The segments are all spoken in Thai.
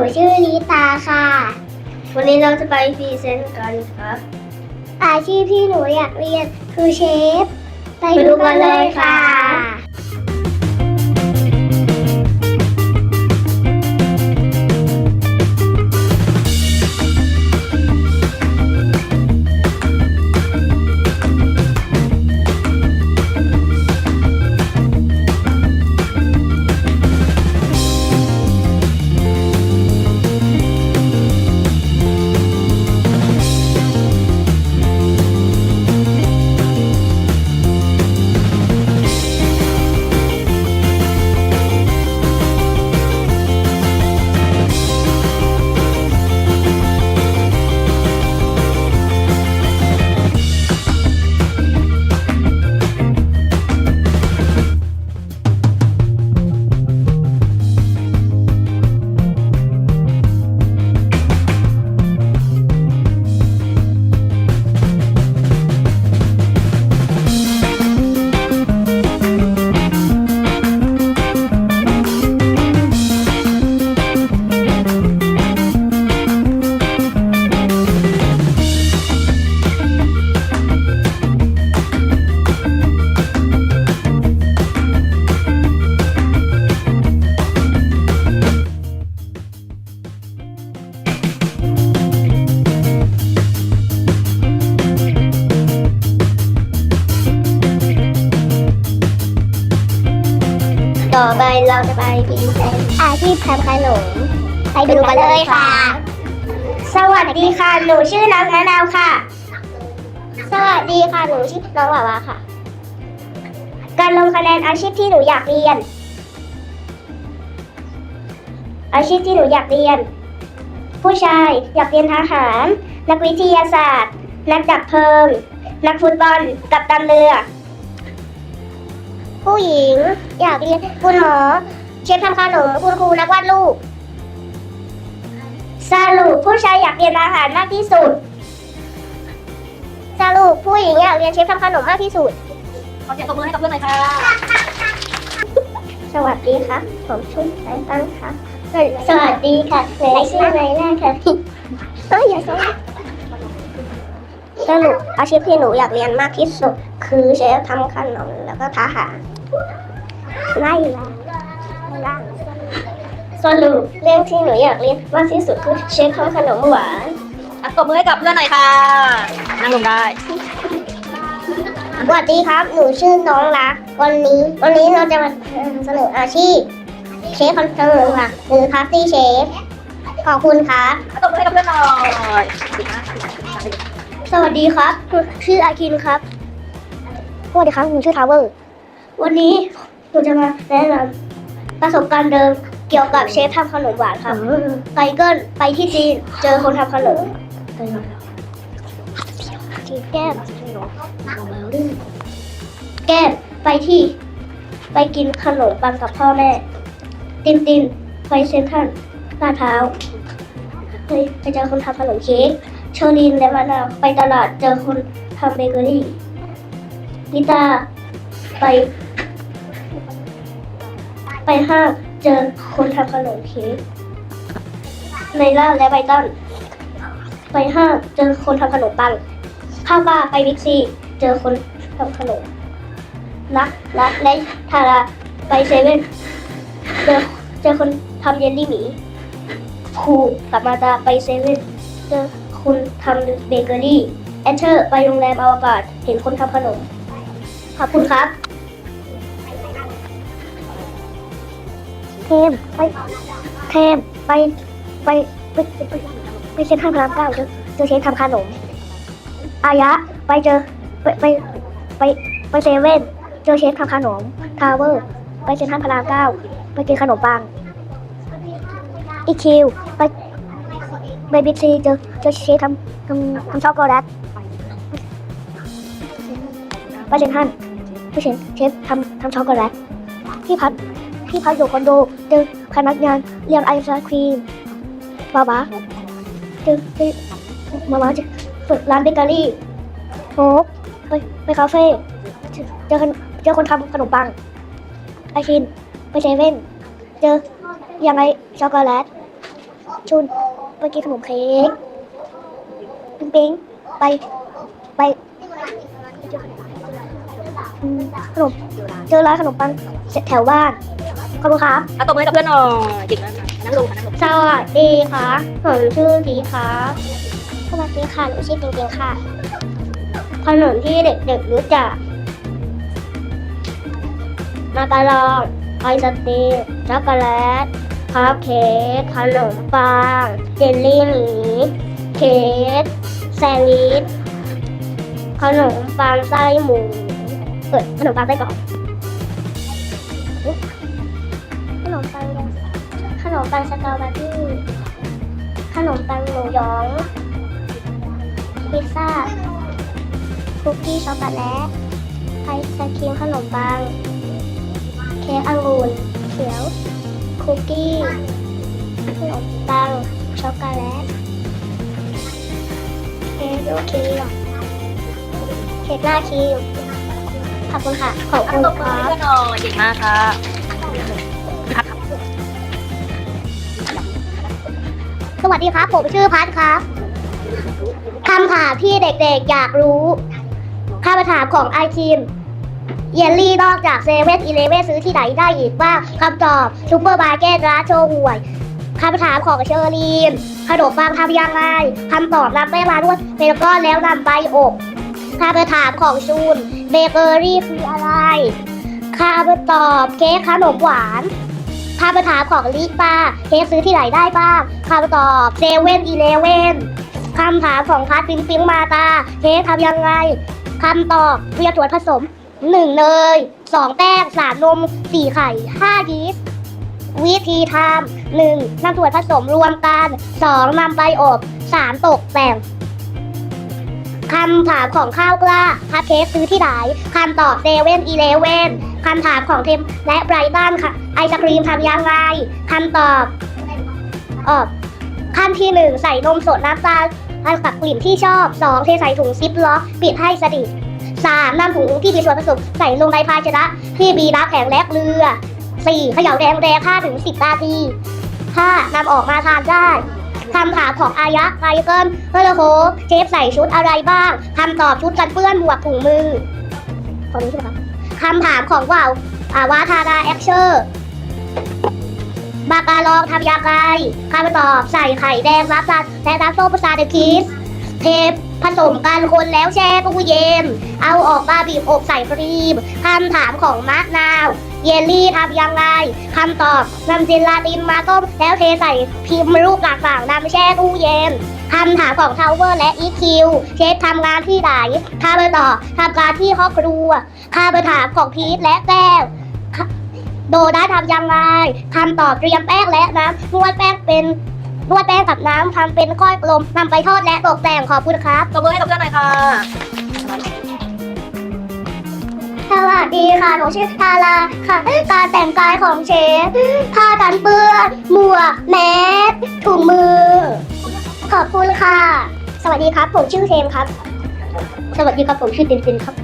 หนูชื่อลิตาค่ะ วันนี้เราจะไปพรีเซนต์กันครับ อาชีพที่หนูอยากเรียนคือเชฟ ไปดูกันเลยค่ะ เราจะไปพรีเซนต์อาชีพทำขนมไปดูกันเลยค่ะ สวัสดีค่ะ หนูชื่อน้องนานาวค่ะ สวัสดีค่ะ หนูชื่อน้องหวาวาค่ะ การลงคะแนนอาชีพที่หนูอยากเรียน อาชีพที่หนูอยากเรียน ผู้ชายอยากเรียนทหาร นักวิทยาศาสตร์ นักดับเพลิง นักฟุตบอล กับตันเรือ ผู้หญิง อยากเรียนคุณหมอ เชฟทำขนมคุณครูนักวาดรูปสรุปผู้ชายอยากเรียนอาหารมากที่สุด สรุปผู้หญิงอยากเรียนเชฟทำขนมมากที่สุด ขอเสียงตบมือให้กับเพื่อนหน่อยค่ะสวัสดีค่ะผมชื่อสายตั้งค่ะสวัสดีค่ะในชื่อในแรกค่ะเอ้ยอย่าซ้อน สรุปอาชีพที่หนูอยากเรียนมากที่สุด คือเชฟทำขนมแล้วก็ทหารไม่ละไม่ละสรุปเรื่องที่หนูอยากเรียนมากที่สุดคือเชฟทำขนมหวานอะตบมือให้กับเพื่อนหน่อยค่ะ นั่งลงได้ สวัสดีครับ หนูชื่อน้องรักวันนี้วันนี้เราจะมานำเสนออาชีพเชฟคอนเสิร์ตค่ะหรือพาร์ตี้เชฟ ขอบคุณครับอะตบมือให้กับเพื่อนหน่อย สวัสดีครับ ชื่ออาคินครับ สวัสดีครับหนูชื่อทาวเวอร์ วันนี้หนูจะมาแนะนำประสบการณ์เดิมเกี่ยวกับเชฟทำขนมหวานครับไตเกิลไปที่จีนเจอคนทำขนมแก้มแก้มไปที่ ไปกินขนมปังกับพ่อแม่ ตินตินไปเซ็นทรัลลาดพร้าวไปเจอคนทำขนมเค้ก เชอรีนและมะนาวไปตลาดเจอคนทำเบเกอรี่นิตาไป ไปห้างเจอคนทำขนมเค้กไนล่าและไบตันไปห้างเจอคนทำขนมปังข้าวกล้าไปบิ๊กซีเจอคนทำขนมรักรักและทาราไปเซเว่นเจอเจอคนทำเยลลี่หมีครูกับมาตาไปเซเว่นเจอ คุณทำเบเกอรี่แอนเชอร์ ไปโรงแรมอวกาศ เห็นคนทำขนม ขอบคุณครับเทมไปเทมไปไปไปไปไปเซ็นทรัลพระรามเก้าเจอเจอเชฟทำขนมอายะ ไปเจอไปไปไปไปเซเว่นเจอเชฟทำขนมทาวเวอร์ ไปเซ็นทรัลพระรามเก้าไปกินขนมปังอีคิวไป ไปบิ๊กซีเจอเจอเชฟทำทำทำช็อกโกแลตไปเซนทรันไปเชฟเชฟทำทำช็อกโกแลตพี่พัดพี่พัดอยู่คอนโดเจอพนักงานเรียงไอศครีมบาบาเจอเจอมามาเจอเปิดร้านเบเกอรี่โฮปไปไปคาเฟ่เจอเจอคนเจอคนทำขนมปังไอคินไปเซเว่นเจอยังไงช็อกโกแลตชุน ไปกินขนมเค้กปิงปิงไป ไปอืมขนมเจอร้านขนมปังเสร็จแถวบ้านขอบคุณครับอะตบมือให้กับเพื่อนหน่อยเก่งมากค่ะนั่งลงค่ะนั่งลงสวัสดีค่ะผมชื่อสีค่ะสวัสดีค่ะหนูชื่อปิงปิงค่ะขนมที่เด็กๆรู้จักมาการองไอศครีมช็อกโกแลต คัพเค้กขนมปังเจลลี่หมีเค้กแซนด์วิชขนมปังไส้หมูเปิดขนมปังไส้กรอกขนมปังขนมปังสตรอเบอรี่ขนมปังหมูยองพิซซ่าคุกกี้ช็อกโกแลตไอศครีมขนมปังเค้กองุ่นเขียว คุกกี้ขนมปังช็อกโกแลตเค้กลูกครีมเค้กหน้าครีมขอบคุณค่ะ ขอบอะคุณตบคมือรัให้บเพื่อนหน่อยเก่งมากค่ะสวัสดีครับ ผมชื่อพัทครับคำถามที่เด็กๆอยากรู้คำถามของไอทีม เยลลี่นอกจากเซเว่นอีเลเว่นซื้อที่ไหนได้อีกบ้างคำตอบซูเปอร์มาร์เก็ตร้านโชว์หวยคำถามของเชอรีนขนมปังทำยังไงคำตอบนำแป้งมานวดเป็นก้อนแล้วนำไปอบคำถามของชูนเบเกอรี่คืออะไรคำตอบเค้กขนมหวานคำถามของลิปาเค้กซื้อที่ไหนได้บ้างคำตอบเซเว่นอีเลเว่นคำถามของพัดปิงปิงมาตาเค้กทำยังไงคำตอบเรียกส่วนผสม หนึ่งเนยสองแป้งสามนมสี่ไข่ห้ายีสต์วิธีทำหนึ่งนำส่วนผสมรวมกันสองนำไปอบสามตกแต่งคำถามของข้าวกล้าพัดเค้กซื้อที่ไหนคำตอบเซเว่นอีเลเว่นคำถามของเทมและไบรตันค่ะ ไอศครีมทำยังไงคำตอบเออขั้นที่หนึ่งใส่นมสดน้ำตาลอันกับกลิ่นที่ชอบสองเทใส่ถุงซิปล็อก ปิดให้สนิท สามนำถุงที่มีส่วนผสมใส่ลงในภาชนะที่มีน้ำแข็งและเกลือสี่เขย่าแรงแรงห้าถึงสิบนาทีห้านำออกมาทานได้คำถามของอายะไกเกิลเฮลโฮเชฟใส่ชุดอะไรบ้างคำตอบชุดกันเปื้อนหมวกถุงมือคนนี้ใช่ไหมคะคำถามของว่าวอาวาทาราแอคเชอร์บาการองทำยังไงคำตอบใส่ไข่แดงน้ำตาและน้ำส้มประสาเดคิส เทปผสมกันคนแล้วแช่ตู้เย็น เอาออกมาบีบอบใส่ฟรีมคำถามของมะนาว เยลลี่ทำยังไงคำตอบนำเจลาตินมาต้มแล้วเทใส่พิมพ์รูปต่างๆนำแช่ตู้เย็นคำถามของทาวเวอร์และอีคิวเชฟทำงานที่ไหนคำตอบทำงานที่ครอบครัวคำถามของพีทและแก้วโดได้ทำยังไงคำตอบเตรียมแป้งและน้ำนวดแป้งเป็น นวดแป้งกับน้ำทำเป็นก้อยกลมนำไปทอดและตกแต่งขอบคุณครับตบมือให้กับเพื่อนหน่อยค่ะ สวัสดีค่ะ หนูชื่อทาราค่ะ การแต่งกายของเชฟผ้ากันเปื้อนหมวกแมสถุงมือ ขอบคุณค่ะ สวัสดีครับ ผมชื่อเทมครับ สวัสดีครับ ผมชื่อตินตินครับ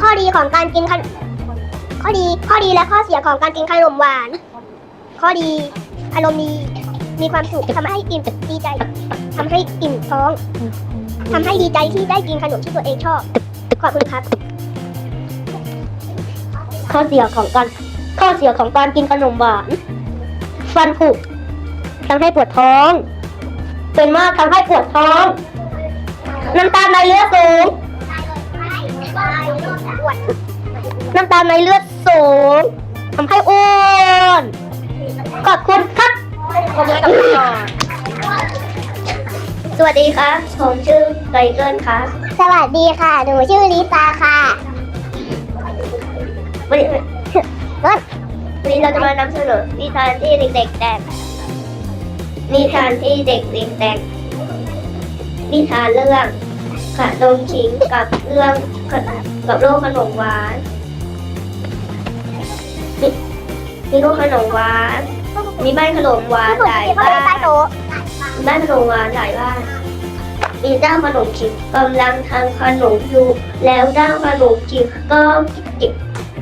ข้อดีของการกินขนข้อดี ข้อดีและข้อเสียของการกินขนมหวาน ข้อดีอารมณ์ดี มีความสุขทำให้อิ่มดีใจทำให้อิ่มท้องทำให้ดีใจที่ได้กินขนมที่ตัวเองชอบ ขอบคุณครับ ข้อเสียของการข้อเสียของการกินขนมหวาน ฟันผุทำให้ปวดท้อง เป็นมากทำให้ปวดท้อง น้ำตาลในเลือดสูง น้ำตาลในเลือดสูงทำให้อ้วน ขอบคุณครับ ตบมือให้กับเพื่อนหน่อยสวัสดีครับผมชื่อไกเกิลครับสวัสดีค่ะ หนูชื่อลิตาค่ะวันนี้วันนี้เราจะมานำเสนอนิทานที่เด็กๆแต่งนิทานที่เด็กๆแต่งนิทานเรื่องขนมขิงกับเรื่องกับโลกขนมหวานมีมีโลกขนมหวาน มีบ้านขนมหวานหลายบ้านบ้านขนมหวานหลายบ้าน มีเจ้าขนมจีบกำลังทำขนมอยู่ แล้วเจ้าขนมจีบก็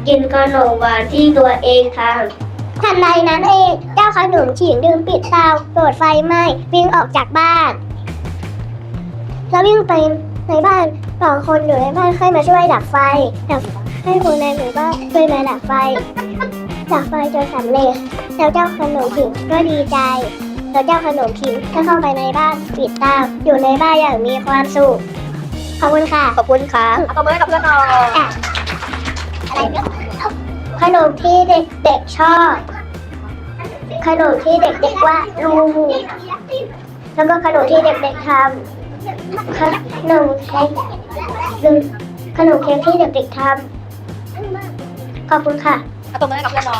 กินขนมหวานที่ตัวเองททันใดนั้นเองเจ้าขนมฉิงลืมปิดเตาเกิดไฟไหม้วิ่งออกจากบ้าน แล้ววิ่งไปในบ้านสองคนอยู่ในบ้านให้มาช่วยดับไฟดับให้คนในหมู่บ้านช่วยมาดับไฟ ดับไฟจนสำเร็จแล้วเจ้าขนมผิงก็ดีใจแล้วเจ้าขนมผิงก็เข้าไปในบ้านปิดตาอยู่ในบ้านอย่างมีความสุขขอบคุณค่ะขอบคุณครับเอาตัวมือให้กับเพื่อนหน่อยอะไรเนี่ยขนมที่เด็กๆชอบ ขนมที่เด็กๆว่าดรูปแล้วก็ขนมที่เด็กๆทำขนมเค้กหรือขนมเค้กที่เด็กๆทำขอบคุณค่ะ เอาตัวมือให้กับเพื่อนหน่อ